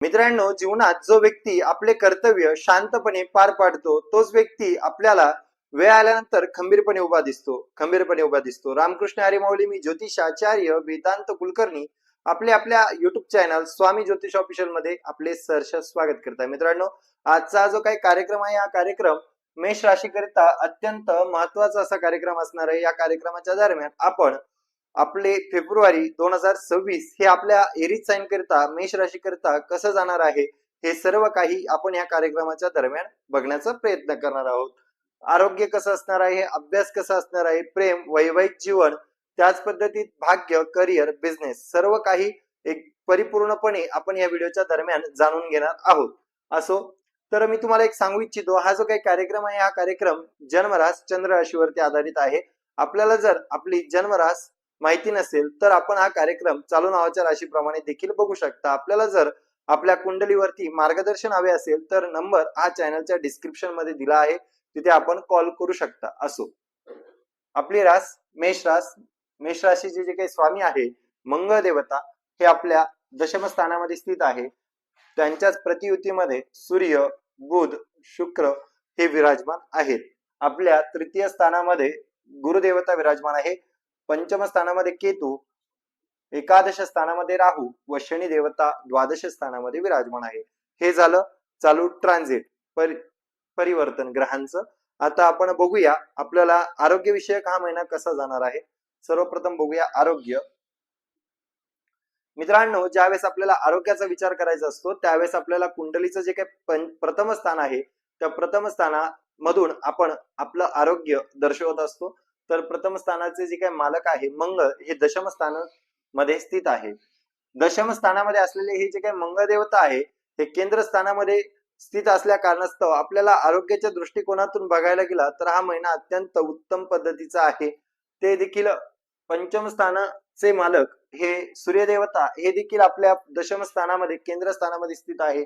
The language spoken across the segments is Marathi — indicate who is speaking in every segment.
Speaker 1: मित्रांनो जीवनात जो व्यक्ती आपले कर्तव्य शांतपणे पार पाडतो तोच व्यक्ती आपल्याला वेळ आल्यानंतर खंबीरपणे उभा दिसतो खंबीरपणे उभा दिसतो. रामकृष्ण हरिमौली मी ज्योतिषाचार्य वेदांत कुलकर्णी आपले आपल्या युट्यूब चॅनल स्वामी ज्योतिष ऑफिशियलमध्ये आपले सहर्ष स्वागत करताय मित्रांनो आजचा जो काही कार्यक्रम आहे हा कार्यक्रम मेष राशीकरिता अत्यंत महत्त्वाचा असा कार्यक्रम असणार आहे. या कार्यक्रमाच्या दरम्यान आपण आपले फेब्रुवारी दोन हजार सव्वीस हे आपल्या एरिज साईन करता मेष राशी करता कसं जाणार आहे? हे सर्व काही आपण या कार्यक्रमाच्या दरम्यान बघण्याचा प्रयत्न करणार आहोत. आरोग्य कसं असणार आहे? अभ्यास कसा असणार आहे? प्रेम वैवाहिक जीवन त्याच पद्धतीत भाग्य करिअर बिझनेस सर्व काही एक परिपूर्णपणे आपण या व्हिडिओच्या दरम्यान जाणून घेणार आहोत. असो तर मी तुम्हाला एक सांगू इच्छितो हा जो काही कार्यक्रम आहे हा कार्यक्रम जन्मरास चंद्र राशीवरती आधारित आहे. आपल्याला जर आपली जन्मरास माहिती नसेल तर आपण हा कार्यक्रम चालू नावाच्या राशीप्रमाणे देखील बघू शकता. आपल्याला जर आपल्या कुंडलीवरती मार्गदर्शन हवे असेल तर नंबर हा चॅनलच्या डिस्क्रिप्शनमध्ये दिला आहे. तिथे आपण कॉल करू शकता असो. आपली रास मेष रास मेष राशीचे जे काही स्वामी आहे मंगळ देवता हे आपल्या दशम स्थानामध्ये स्थित आहे. त्यांच्याच प्रतियुतीमध्ये सूर्य बुध शुक्र हे विराजमान आहेत. आपल्या तृतीय स्थानामध्ये गुरुदेवता विराजमान आहे. पंचम स्थानामध्ये केतू एकादश स्थानामध्ये राहू व शनी देवता द्वादश स्थानामध्ये विराजमान आहे. हे झालं चालू ट्रान्झिट परि परिवर्तन ग्रहांचं. आता आपण बघूया आपल्याला आरोग्य विषयक हा महिना कसा जाणार आहे. सर्वप्रथम बघूया आरोग्य. मित्रांनो ज्यावेळेस आपल्याला आरोग्याचा विचार करायचा असतो त्यावेळेस आपल्याला कुंडलीचं जे काही प्रथम स्थान आहे त्या प्रथम स्थानामधून आपण आपलं आरोग्य दर्शवत असतो. तर प्रथम स्थानाचे जे काही मालक आहे मंगळ हे दशम स्थानामध्ये स्थित आहे. दशम स्थानामध्ये असलेले हे जे काही मंगळ देवता आहे हे केंद्र स्थानामध्ये स्थित असल्या कारणास्तव आपल्याला आरोग्याच्या दृष्टिकोनातून बघायला गेला तर हा महिना अत्यंत उत्तम पद्धतीचा आहे. ते देखील पंचम स्थानाचे मालक हे सूर्यदेवता हे देखील आपल्या दशम स्थानामध्ये केंद्र स्थानामध्ये स्थित आहे.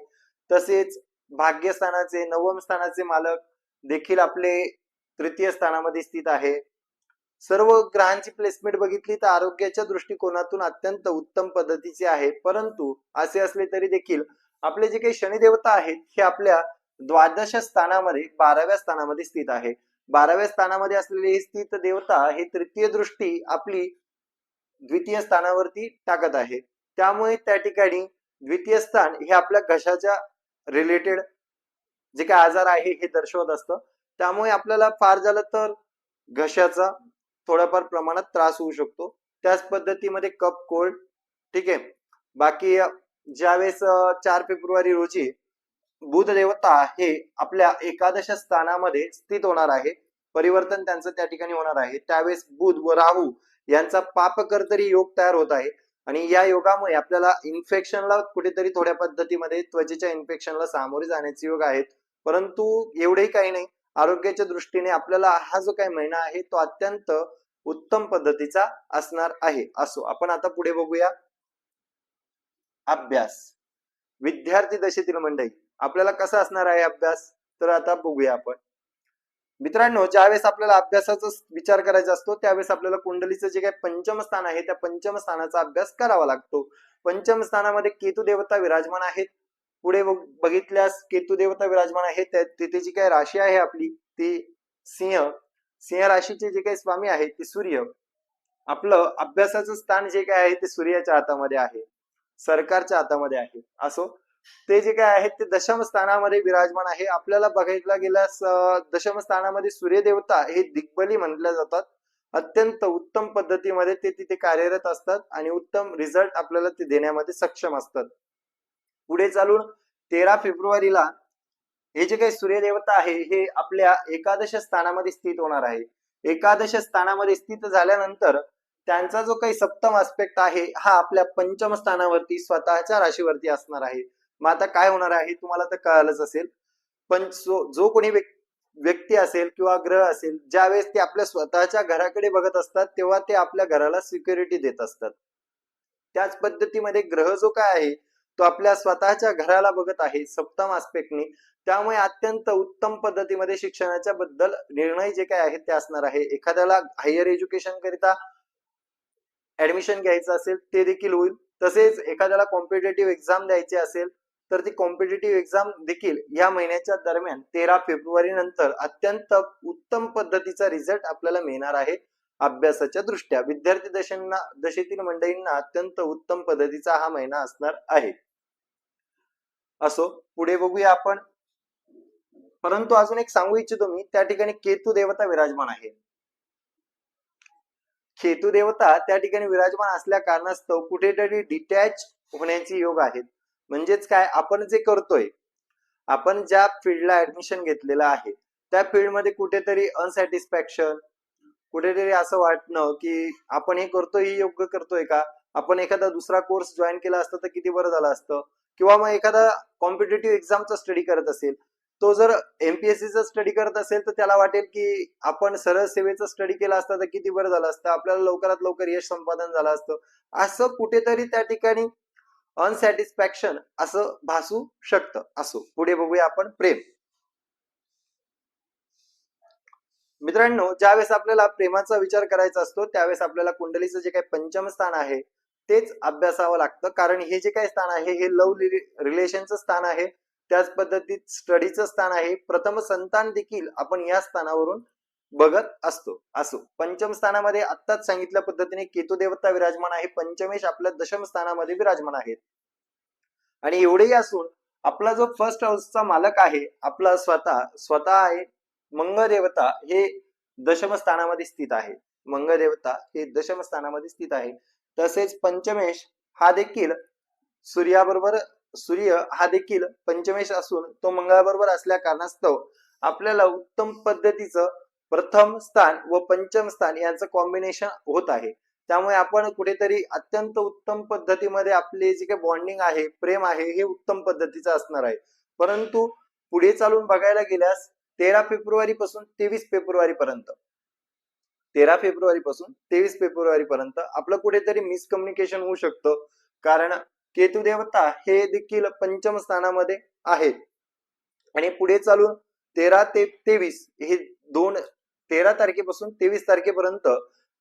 Speaker 1: तसेच भाग्यस्थानाचे नवम स्थानाचे मालक देखील आपले तृतीय स्थानामध्ये स्थित आहे. सर्व ग्रहांची प्लेसमेंट बघितली तर आरोग्याच्या दृष्टिकोनातून अत्यंत उत्तम पद्धतीचे आहे. परंतु असे असले तरी देखील आपले जे काही शनिदेवता आहेत हे आपल्या द्वादश स्थानामध्ये बाराव्या स्थानामध्ये स्थित आहे. बाराव्या स्थानामध्ये असलेले स्थित देवता हे तृतीय दृष्टी आपली द्वितीय स्थानावरती टाकत आहे. त्यामुळे त्या ठिकाणी द्वितीय स्थान हे आपल्या घशाच्या रिलेटेड जे काही आजार आहे हे दर्शवत असतं. त्यामुळे आपल्याला फार झालं तर घशाचा थोड्याफार प्रमाणात त्रास होऊ शकतो. त्याच पद्धतीमध्ये कप कोल्ड ठीक आहे. बाकी ज्यावेळेस चार फेब्रुवारी रोजी बुध देवता हे आपल्या एकादश स्थानामध्ये स्थित होणार आहे परिवर्तन त्यांचं त्या ठिकाणी होणार आहे. त्यावेळेस बुध व राहू यांचा पापकर्तरी योग तयार होत आहे आणि या योगामुळे आपल्याला इन्फेक्शनला कुठेतरी थोड्या पद्धतीमध्ये त्वचेच्या इन्फेक्शनला सामोरे जाण्याचे योग आहेत. परंतु एवढेही काही नाही. आरोग्याच्या दृष्टीने आपल्याला हा जो काही महिना आहे तो अत्यंत उत्तम पद्धतीचा असणार आहे. असो आपण आता पुढे बघूया. अभ्यास. विद्यार्थी दशेतील मंडळी आपल्याला कसा असणार आहे अभ्यास? तर आता बघूया आपण. मित्रांनो ज्यावेळेस आपल्याला अभ्यासाचा विचार करायचा असतो त्यावेळेस आपल्याला कुंडलीचं जे काही पंचम स्थान आहे त्या पंचम स्थानाचा अभ्यास करावा लागतो. पंचम स्थानामध्ये केतू देवता विराजमान आहेत. पुढे बघितल्यास केतू देवता विराजमान आहे तिथे जी काही राशी आहे आपली ती सिंह सिंह राशीचे जे काही स्वामी आहेत ते सूर्य. आपलं अभ्यासाचं स्थान जे काय आहे ते सूर्याच्या हातामध्ये आहे. सरकारच्या हातामध्ये आहे. असो ते जे काय आहेत ते दशम स्थानामध्ये विराजमान आहे. आपल्याला बघायला गेल्यास दशम स्थानामध्ये सूर्यदेवता हे दिग्बली म्हटल्या जातात. अत्यंत उत्तम पद्धतीमध्ये ते तिथे कार्यरत असतात आणि उत्तम रिझल्ट आपल्याला ते देण्यामध्ये सक्षम असतात. पुढे चालून तेरा फेब्रुवारीला हे जे काही सूर्यदेवता आहे हे आपल्या एकादश स्थानामध्ये स्थित होणार आहे. एकादश स्थानामध्ये स्थित झाल्यानंतर त्यांचा जो काही सप्तम आस्पेक्ट आहे हा आपल्या पंचम स्थानावरती स्वतःच्या राशीवरती असणार आहे. मग आता काय होणार आहे तुम्हाला तर कळालंच असेल. पण जो जो कोणी व्यक्ती असेल किंवा ग्रह असेल ज्यावेळेस ते आपल्या स्वतःच्या घराकडे बघत असतात तेव्हा ते आपल्या घराला सिक्युरिटी देत असतात. त्याच पद्धतीमध्ये ग्रह जो काय आहे तो आपल्या स्वतःच्या घराला बघत आहे सप्तम आस्पेक्टनी त्यामुळे अत्यंत उत्तम पद्धतीमध्ये शिक्षणाच्या बद्दल निर्णय जे काय आहेत ते असणार आहे. एखाद्याला हायर एज्युकेशन करिता ऍडमिशन घ्यायचं असेल ते देखील होईल. तसेच एखाद्याला कॉम्पिटेटिव्ह एक्झाम द्यायची असेल तर ती कॉम्पिटेटिव्ह एक्झाम देखील या महिन्याच्या दरम्यान तेरा फेब्रुवारी नंतर अत्यंत उत्तम पद्धतीचा रिझल्ट आपल्याला मिळणार आहे. अभ्यासाच्या दृष्ट्या विद्यार्थी दशांना दशेतील मंडळींना अत्यंत उत्तम पद्धतीचा हा महिना असणार आहे. असो पुढे बघूया आपण. परंतु अजून एक सांगू इच्छितो मी त्या ठिकाणी केतू देवता विराजमान आहे. केतू देवता त्या ठिकाणी विराजमान असल्या कारणास्तव कुठेतरी डिटॅच होण्याचे योग आहेत. म्हणजेच काय आपण जे करतोय आपण ज्या फील्डला ऍडमिशन घेतलेलं आहे त्या फील्डमध्ये कुठेतरी अनसॅटिस्फॅक्शन कुठेतरी असं वाटणं की आपण हे करतोय हे योग्य करतोय का? आपण एखादा दुसरा कोर्स जॉईन केला असतं तर किती बरं झालं असतं? किंवा मग एखादा कॉम्पिटेटिव्ह एक्झामचा स्टडी करत असेल तो जर एमपीएससीचा स्टडी करत असेल तर त्याला वाटेल की आपण सरळ सेवेचा स्टडी केला असता तर किती बरं झालं असतं? आपल्याला लवकरात लवकर यश संपादन झालं असतं. असं कुठेतरी त्या ठिकाणी अनसॅटिस्फॅक्शन असं भासू शकतं. असो पुढे बघूया आपण प्रेम. मित्रांनो ज्यावेळेस आपल्याला प्रेमाचा विचार करायचा असतो त्यावेळेस आपल्याला कुंडलीचं जे काही पंचम स्थान आहे तेच अभ्यासावं लागतं. कारण हे जे काही स्थान आहे हे लव रिलेशनचं स्थान आहे. त्याच पद्धतीत स्टडीचं स्थान आहे. प्रथम संतान देखील आपण या स्थानावरून बघत असतो असो. पंचम स्थानामध्ये आत्ताच सांगितल्या पद्धतीने केतू देवता विराजमान आहे. पंचमेश आपल्या दशम स्थानामध्ये विराजमान आहेत. आणि एवढेही असून आपला जो फर्स्ट हाऊसचा मालक आहे आपला स्वतः स्वतः आहे मंगदेवता हे दशम स्थानामध्ये स्थित आहे. मंगदेवता हे दशम स्थानामध्ये स्थित आहे. तसेच पंचमेश हा देखील सूर्याबरोबर सूर्य हा देखील पंचमेश असून तो मंगळाबरोबर असल्या कारणास्तव आपल्याला उत्तम पद्धतीचं प्रथम स्थान व पंचम स्थान यांचं कॉम्बिनेशन होत आहे. त्यामुळे आपण कुठेतरी अत्यंत उत्तम पद्धतीमध्ये आपले जे काही बॉन्डिंग आहे प्रेम आहे हे उत्तम पद्धतीचं असणार आहे. परंतु पुढे चालून बघायला गेल्यास तेरा फेब्रुवारी पासून तेवीस फेब्रुवारी पर्यंत. तेरा फेब्रुवारी पासून तेवीस फेब्रुवारी पर्यंत आपलं कुठेतरी मिसकम्युनिकेशन होऊ शकतं. कारण केतू देवता हे देखील पंचम स्थानामध्ये आहेत. आणि पुढे चालून तेरा ते तेवीस हे दोन तेरा तारखेपासून तेवीस तारखेपर्यंत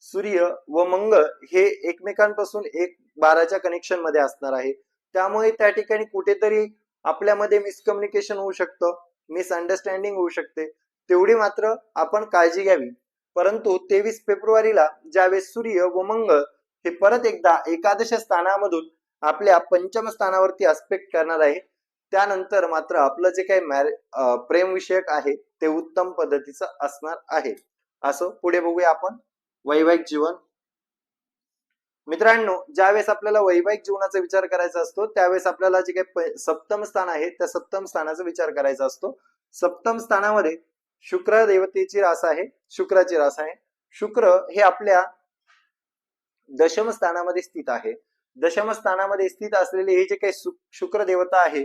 Speaker 1: सूर्य व मंगळ हे एकमेकांपासून एक बाराच्या कनेक्शनमध्ये असणार आहे. त्यामुळे त्या ठिकाणी कुठेतरी आपल्यामध्ये मिसकम्युनिकेशन होऊ शकतं. मिसअंडरस्टँडिंग होऊ शकते. तेवढी मात्र आपण काळजी घ्यावी. परंतु तेवीस फेब्रुवारीला ज्यावेळेस सूर्य व मंगळ हे परत एकदा एकादश स्थानामधून आपल्या पंचम स्थानावरती अस्पेक्ट करणार आहे त्यानंतर मात्र आपलं जे काही मॅरे प्रेम विषयक आहे ते उत्तम पद्धतीचं असणार आहे. असं पुढे बघूया आपण. वैवाहिक जीवन मित्रांनो ज्यावेळेस आपल्याला वैवाहिक जीवनाचा विचार करायचा असतो त्यावेळेस आपल्याला जे काही सप्तम स्थान आहे त्या सप्तम स्थानाचा विचार करायचा असतो. सप्तम स्थानामध्ये शुक्र देवतेची रास आहे शुक्राची रास आहे. शुक्र हे आपल्या दशम स्थानामध्ये स्थित आहे. दशम स्थानामध्ये स्थित असलेले हे जे काही शुक्र देवता आहे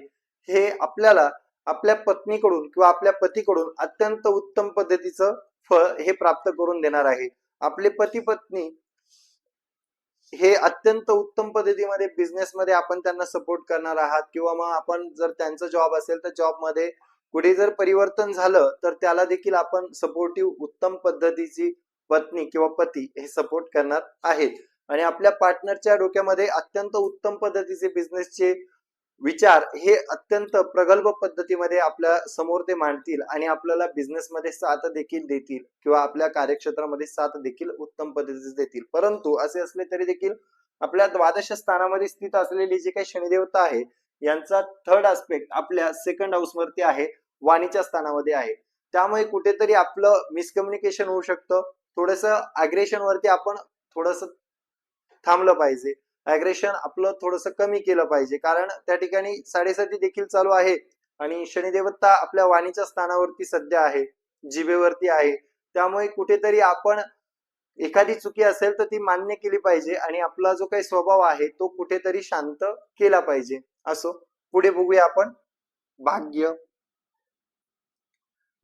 Speaker 1: हे आपल्याला आपल्या पत्नीकडून किंवा आपल्या पतीकडून अत्यंत उत्तम पद्धतीचं फळ हे प्राप्त करून देणार आहे. आपले पती पत्नी हे अत्यंत उत्तम पद्धतीमध्ये बिझनेसमध्ये आपण त्यांना सपोर्ट करणार आहात किंवा मग आपण जर त्यांचा जॉब असेल तर जॉबमध्ये कुठे जर परिवर्तन झालं तर त्याला देखील आपण सपोर्टिव्ह उत्तम पद्धतीची पत्नी किंवा पती हे सपोर्ट करणार आहेत. आणि आपल्या पार्टनरच्या डोक्यामध्ये अत्यंत उत्तम पद्धतीचे बिझनेसचे विचार हे अत्यंत प्रगल्भ पद्धतीमध्ये आपल्यासमोर ते मांडतील आणि आपल्याला बिझनेसमध्ये साथ देखील देतील किंवा आपल्या कार्यक्षेत्रामध्ये साथ देखील उत्तम पद्धतीचे देतील. परंतु असे असले तरी देखील आपल्या द्वादश स्थानामध्ये स्थित असलेली जी काही शनिदेवता आहे यांचा थर्ड आस्पेक्ट आपल्या सेकंड हाऊस वरती आहे वाणीच्या स्थानामध्ये आहे. त्यामुळे कुठेतरी आपलं मिसकम्युनिकेशन होऊ शकतं. थोडस अग्रेशन वरती आपण थोडस थांबलं पाहिजे. अग्रेशन आपलं थोडस कमी केलं पाहिजे. कारण त्या ठिकाणी साडेसाती देखील चालू आहे. आणि शनिदेवता आपल्या वाणीच्या स्थानावरती सध्या आहे. जिभेवरती आहे. त्यामुळे कुठेतरी आपण एखादी चुकी असेल तर ती मान्य केली पाहिजे. आणि आपला जो काही स्वभाव आहे तो कुठेतरी शांत केला पाहिजे. असो. पुढे बघूया आपण. भाग्य.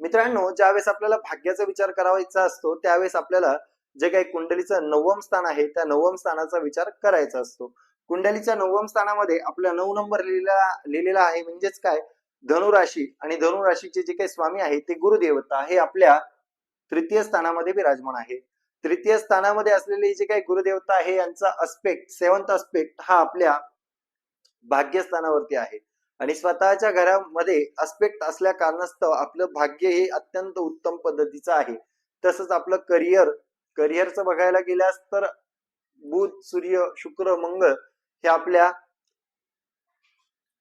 Speaker 1: मित्रांनो ज्यावेळेस आपल्याला भाग्याचा विचार करावायचा असतो त्यावेळेस आपल्याला जे काही कुंडलीचं नवम स्थान आहे त्या नवम स्थानाचा विचार करायचा असतो. कुंडलीच्या नवम स्थानामध्ये आपला नऊ नंबर लिहिलेला लिहिलेला आहे म्हणजेच काय? धनुराशी आणि धनुराशीचे जे काही स्वामी आहे ते गुरुदेवता हे आपल्या तृतीय स्थानामध्ये विराजमान आहे. तृतीय स्थानामध्ये असलेले जे काही गुरुदेवता आहे यांचा अस्पेक्ट सेवन्थ अस्पेक्ट हा आपल्या भाग्यस्थानावरती आहे. आणि स्वतःच्या घरामध्ये अस्पेक्ट असल्या कारणास्तव आपलं भाग्य हे अत्यंत उत्तम पद्धतीचं आहे. तसंच आपलं करिअर करिअरचं बघायला गेल्यास तर बुध सूर्य शुक्र मंगळ हे आपल्या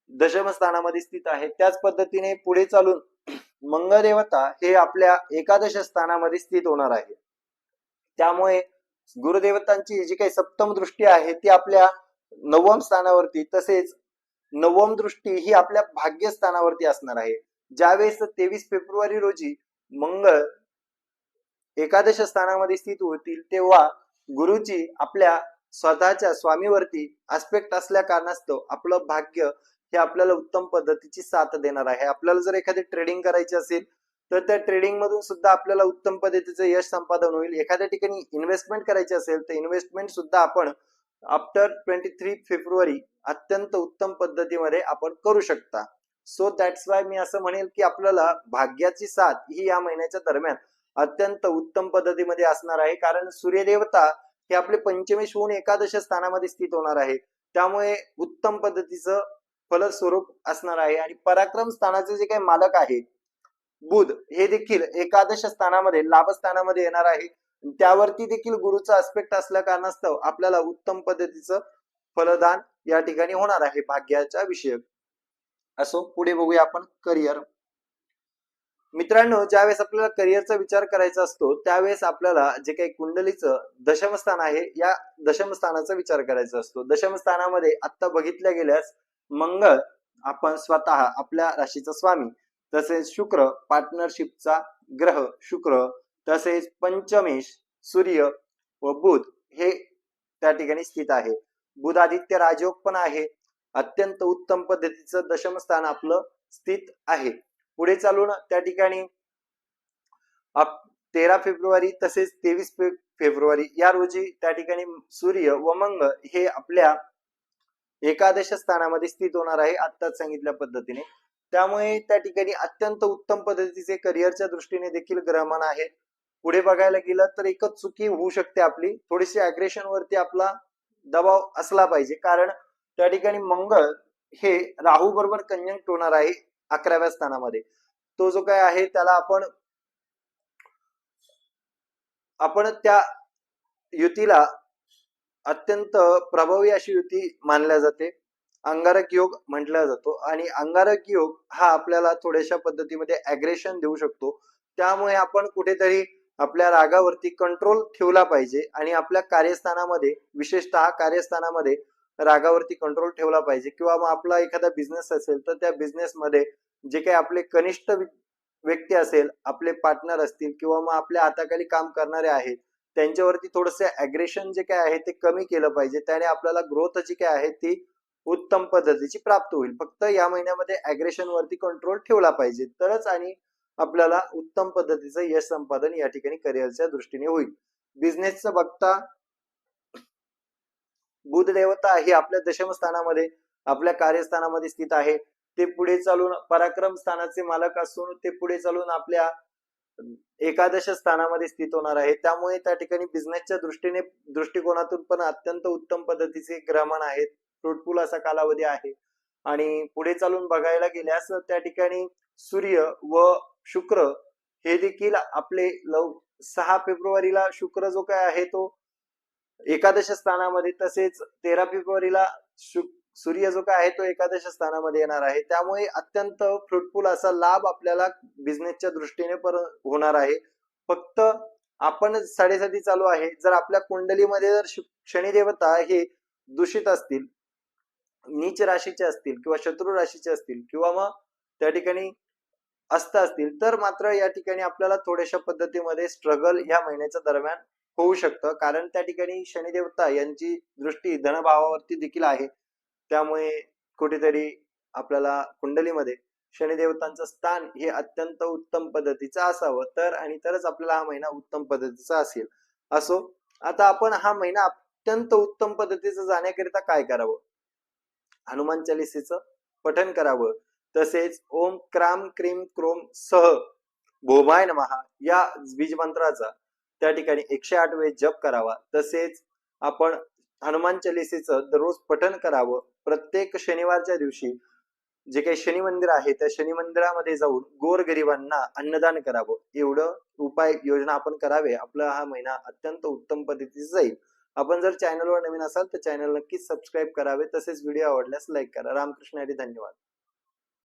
Speaker 1: दशम स्थानामध्ये स्थित आहे. त्याच पद्धतीने पुढे चालून मंगदेवता हे आपल्या एकादश स्थानामध्ये स्थित होणार आहे. त्यामुळे गुरुदेवतांची जी काही सप्तम दृष्टी आहे ती आपल्या नवम स्थानावरती तसेच नवम दृष्टी ही आपल्या भाग्यस्थानावरती असणार आहे. ज्यावेळेस तेवीस फेब्रुवारी रोजी मंगळ एकादश स्थानामध्ये स्थित होतील तेव्हा गुरुजी आपल्या स्वतःच्या स्वामीवरती आस्पेक्ट असल्या कारणास्तव आपलं भाग्य हे आपल्याला उत्तम पद्धतीची साथ देणार आहे. आपल्याला जर एखादी ट्रेडिंग करायची असेल तर त्या ट्रेडिंग मधून सुद्धा आपल्याला उत्तम पद्धतीचं यश संपादन होईल. एखाद्या ठिकाणी इन्व्हेस्टमेंट करायची असेल तर इन्व्हेस्टमेंट सुद्धा आपण आफ्टर ट्वेंटी थ्री फेब्रुवारी अत्यंत उत्तम पद्धतीमध्ये आपण करू शकता. सो दॅट्स वाय मी असं म्हणेल की आपल्याला भाग्याची साथ ही या महिन्याच्या दरम्यान अत्यंत उत्तम पद्धतीमध्ये असणार आहे. कारण सूर्यदेवता हे आपले पंचमेश होऊन एकादश स्थानामध्ये स्थित होणार आहे. त्यामुळे उत्तम पद्धतीचं फलस्वरूप असणार आहे. आणि पराक्रम स्थानाचे जे काही मालक आहे बुध हे देखील एकादश स्थानामध्ये लाभस्थानामध्ये येणार आहे. त्यावरती देखील गुरुचा आस्पेक्ट असल्या कारणास्तव आपल्याला उत्तम पद्धतीचं फलदान या ठिकाणी होणार आहे. भाग्याच्या विषयक असो पुढे बघूया आपण करिअर मित्रांनो ज्यावेळेस आपल्याला करिअरचा विचार करायचा असतो त्यावेळेस आपल्याला जे काही कुंडलीचं दशमस्थान आहे या दशमस्थानाचा विचार करायचा असतो. दशमस्थानामध्ये आता बघितल्या गेल्यास मंगळ आपण स्वतः आपल्या राशीचा स्वामी तसेच शुक्र पार्टनरशिपचा ग्रह शुक्र तसेच पंचमेश सूर्य व बुध हे त्या ठिकाणी स्थित आहे. बुध आदित्य राजयोग पण आहे. अत्यंत उत्तम पद्धतीचं दशम स्थान आपलं स्थित आहे. पुढे चालून त्या ठिकाणी तेरा फेब्रुवारी तसेच तेवीस फेब्रुवारी या रोजी त्या ठिकाणी सूर्य व मंग हे आपल्या एकादश स्थानामध्ये स्थित होणार आहे आत्ताच सांगितल्या पद्धतीने. त्यामुळे त्या ठिकाणी अत्यंत उत्तम पद्धतीचे करिअरच्या दृष्टीने देखील ग्रहमान आहे. पुढे बघायला गेलं तर एकच चुकी होऊ शकते आपली थोडीशी अग्रेशन वरती आपला दबाव असला पाहिजे. कारण त्या ठिकाणी मंगळ हे राहू बरोबर कंजंक्ट होणार आहे. अकराव्या स्थानामध्ये. तो जो काय आहे त्याला आपण आपण त्या युतीला अत्यंत प्रभावी अशी युती मानल्या जाते. अंगारक योग म्हटला जातो आणि अंगारक योग हा आपल्याला थोड्याशा पद्धतीमध्ये अग्रेशन देऊ शकतो. त्यामुळे आपण कुठेतरी आपल्या रागावरती कंट्रोल ठेवला पाहिजे आणि आपल्या कार्यस्थानामध्ये विशेषतः कार्यस्थानामध्ये रागावरती कंट्रोल ठेवला पाहिजे किंवा मग आपला एखादा बिझनेस असेल तर त्या बिझनेसमध्ये जे काही आपले कनिष्ठ व्यक्ती असेल आपले पार्टनर असतील किंवा मग आपल्या हाताखाली काम करणारे आहेत त्यांच्यावरती थोडंसं अग्रेशन जे काय आहे ते कमी केलं पाहिजे. त्याने आपल्याला ग्रोथ जी काय आहे ती उत्तम पद्धतीची प्राप्त होईल. फक्त या महिन्यामध्ये अग्रेशन वरती कंट्रोल ठेवला पाहिजे. तरच आणि आपल्याला उत्तम पद्धतीचं यश संपादन या ठिकाणी करिअरच्या दृष्टीने होईल. बिझनेसचं बघता बुध देवता ही आपल्या दशम स्थानामध्ये आपल्या कार्यस्थानामध्ये स्थित आहे. ते पुढे चालून पराक्रम स्थानाचे मालक असून ते पुढे चालून आपल्या एकादश स्थानामध्ये स्थित होणार आहे. त्यामुळे त्या ठिकाणी बिझनेसच्या दृष्टीने दृष्टिकोनातून पण अत्यंत उत्तम पद्धतीचे ग्रहण आहेत. फ्रुटफुल असा कालावधी आहे. आणि पुढे चालून बघायला गेल्यास त्या ठिकाणी सूर्य व शुक्र हे देखील आपले लव सहा फेब्रुवारीला शुक्र जो काय आहे तो एकादश स्थानामध्ये तसेच तेरा फेब्रुवारीला सूर्य जो काय आहे तो एकादश स्थानामध्ये येणार आहे. त्यामुळे अत्यंत फ्रुटफुल असा लाभ आपल्याला बिझनेसच्या दृष्टीने पर होणार आहे. फक्त आपण साडेसाती चालू आहे. जर आपल्या कुंडलीमध्ये जर शनिदेवता हे दूषित असतील नीच राशीचे असतील किंवा शत्रू राशीचे असतील किंवा मग त्या ठिकाणी असत असतील तर मात्र या ठिकाणी आपल्याला थोड्याशा पद्धतीमध्ये स्ट्रगल या महिन्याच्या दरम्यान होऊ शकतं. कारण त्या ठिकाणी शनिदेवता यांची दृष्टी धनभावावरती देखील आहे. त्यामुळे कुठेतरी आपल्याला कुंडलीमध्ये शनिदेवतांचं स्थान हे अत्यंत उत्तम पद्धतीचं असावं. तर आणि तरच आपल्याला हा महिना उत्तम पद्धतीचा असेल. असो आता आपण हा महिना अत्यंत उत्तम पद्धतीचं जाण्याकरिता काय करावं? हनुमान चालिसेचं पठन करावं. तसेच ओम क्राम क्रीम क्रोम सह भोमाय नमहा या बीज मंत्राचा त्या ठिकाणी एकशे आठ वेळेस जप करावा. तसेच आपण हनुमान चालिसेचं दररोज पठन करावं. प्रत्येक शनिवारच्या दिवशी जे काही शनी मंदिर आहे त्या शनी मंदिरामध्ये जाऊन गोरगरिबांना अन्नदान करावं. एवढं उपाय योजना आपण करावे. आपला हा महिना अत्यंत उत्तम पद्धतीचा जाईल. आपण जर चॅनलवर नवीन असाल तर चॅनल नक्कीच सबस्क्राईब करावे. तसेच व्हिडिओ आवडल्यास लाईक करा. रामकृष्ण हरी धन्यवाद.